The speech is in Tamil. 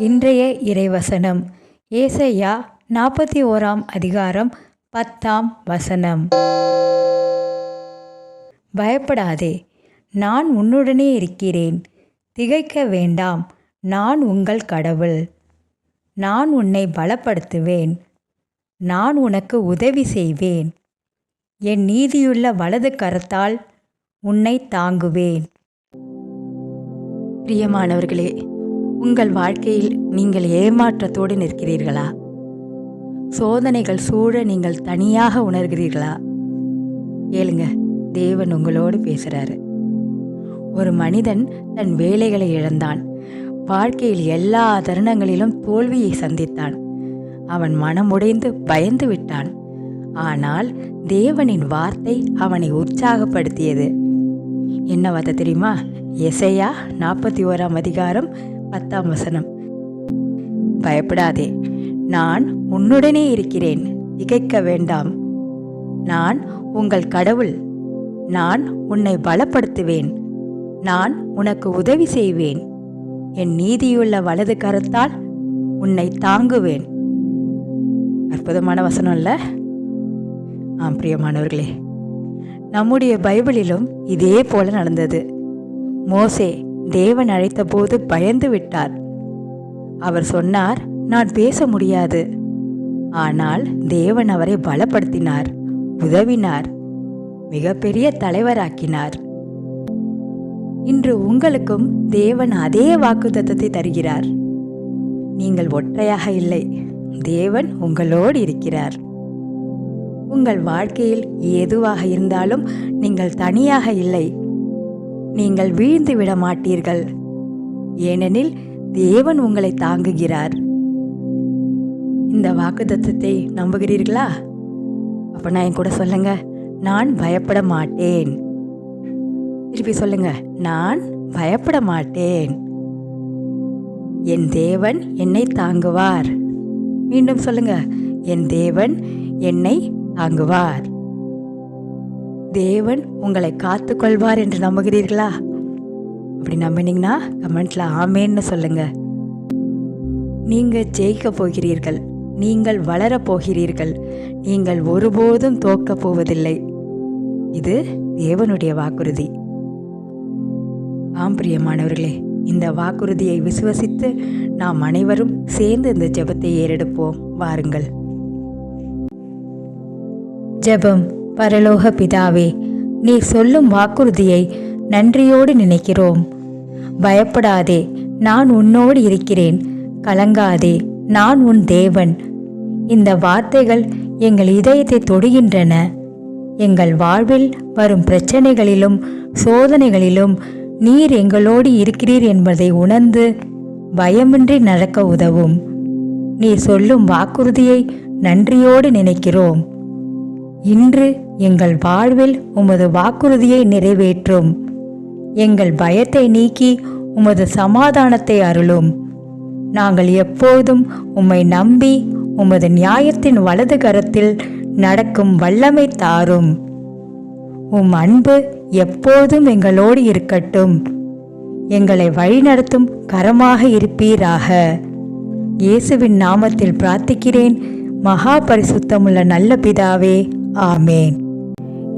இன்றைய இறைவசனம். ஏசையா நாற்பத்தி ஓராம் அதிகாரம் பத்தாம் வசனம். பயப்படாதே நான் உன்னுடனே இருக்கிறேன். திகைக்க வேண்டாம் நான் உங்கள் கடவுள். நான் உன்னை பலப்படுத்துவேன். நான் உனக்கு உதவி செய்வேன். என் நீதியுள்ள வலது கரத்தால் உன்னை தாங்குவேன். பிரியமானவர்களே உங்கள் வாழ்க்கையில் நீங்கள் ஏமாற்றத்தோடு நிற்கிறீர்களா? சோதனைகள் சூழ நீங்கள் தனியாக உணர்கிறீர்களா? ஏளுங்க தேவன் உங்களோடு பேசுகிறாரு ஒரு மனிதன் தன் வேலைகளை இழந்தான். வாழ்க்கையில் எல்லா தருணங்களிலும் தோல்வியை சந்தித்தான். அவன் மனமுடைந்து பயந்து விட்டான். ஆனால் தேவனின் வார்த்தை அவனை உற்சாகப்படுத்தியது. என்ன வார்த்தை தெரியுமா? எசையா நாற்பத்தி ஓராம் அதிகாரம் பத்தாம் வசனம். பயப்படாதே நான் உன்னுடனே இருக்கிறேன் திகைக்க வேண்டாம். நான் உங்கள் கடவுள் நான் உன்னை பலப்படுத்துவேன் நான் உனக்கு உதவி செய்வேன். என் நீதியுள்ள வலது கரத்தால் உன்னை தாங்குவேன். அற்புதமான வசனம் இல்ல? ஆம் பிரியமானவர்களே நம்முடைய பைபிளிலும் இதே போல நடந்தது. மோசே தேவன் அழைத்தபோது பயந்து விட்டார். அவர் சொன்னார் நான் பேச முடியாது. ஆனால் தேவன் அவரை பலப்படுத்தினார் உதவினார் மிகப்பெரிய தலைவராக்கினார். இன்று உங்களுக்கும் தேவன் அதே வாக்குத்தத்தத்தை தருகிறார். நீங்கள் ஒற்றையாக இல்லை தேவன் உங்களோடு இருக்கிறார். உங்கள் வாழ்க்கையில் எதுவாக இருந்தாலும் நீங்கள் தனியாக இல்லை நீங்கள் வீழ்ந்து விட மாட்டீர்கள். ஏனெனில் தேவன் உங்களை தாங்குகிறார். இந்த வாக்குத்தத்தத்தை நம்புகிறீர்களா? அப்போ நான் என் கூட சொல்லுங்க. நான் பயப்பட மாட்டேன். திருப்பி சொல்லுங்க. நான் பயப்பட மாட்டேன். என் தேவன் என்னை தாங்குவார். மீண்டும் சொல்லுங்க. என் தேவன் என்னை தாங்குவார். தேவன் உங்களை காத்துக்கொள்வார் என்று நம்புகிறீர்களா? அப்படி நம்பினீங்கன்னா கமெண்ட்ல ஆமேன்னு சொல்லுங்க. நீங்க ஜெயிக்க போகிறீர்கள். நீங்கள் வளரப் போகிறீர்கள். நீங்கள் ஒருபோதும் தோக்கப் போவதில்லை. இது தேவனுடைய வாக்குறுதி. ஆம் பிரியமானவர்களே இந்த வாக்குறுதியை விசுவசித்து நாம் அனைவரும் சேர்ந்து இந்த ஜெபத்தை ஏறெடுப்போம். வாருங்கள். ஜெபம். பரலோக பிதாவே நீ சொல்லும் வாக்குறுதியை நன்றியோடு நினைக்கிறோம். பயப்படாதே நான் உன்னோடு இருக்கிறேன். கலங்காதே நான் உன் தேவன். இந்த வார்த்தைகள் எங்கள் இதயத்தை தொடுகின்றன. எங்கள் வாழ்வில் வரும் பிரச்சனைகளிலும் சோதனைகளிலும் நீர் எங்களோடு இருக்கிறீர் என்பதை உணர்ந்து பயமின்றி நடக்க உதவும். நீர் சொல்லும் வாக்குறுதியை நன்றியோடு நினைக்கிறோம். இன்று எங்கள் வாழ்வில் உமது வாக்குறுதியை நிறைவேற்றும். எங்கள் பயத்தை நீக்கி உமது சமாதானத்தை அருளும். நாங்கள் எப்போதும் உம்மை நம்பி உமது நியாயத்தின் வலது கரத்தில் நடக்கும் வல்லமை தாரும். உம் அன்பு எப்போதும் எங்களோடு இருக்கட்டும். எங்களை வழிநடத்தும் கரமாக இருப்பீராக. இயேசுவின் நாமத்தில் பிரார்த்திக்கிறேன். மகா பரிசுத்தமுள்ள நல்ல பிதாவே ஆமேன்.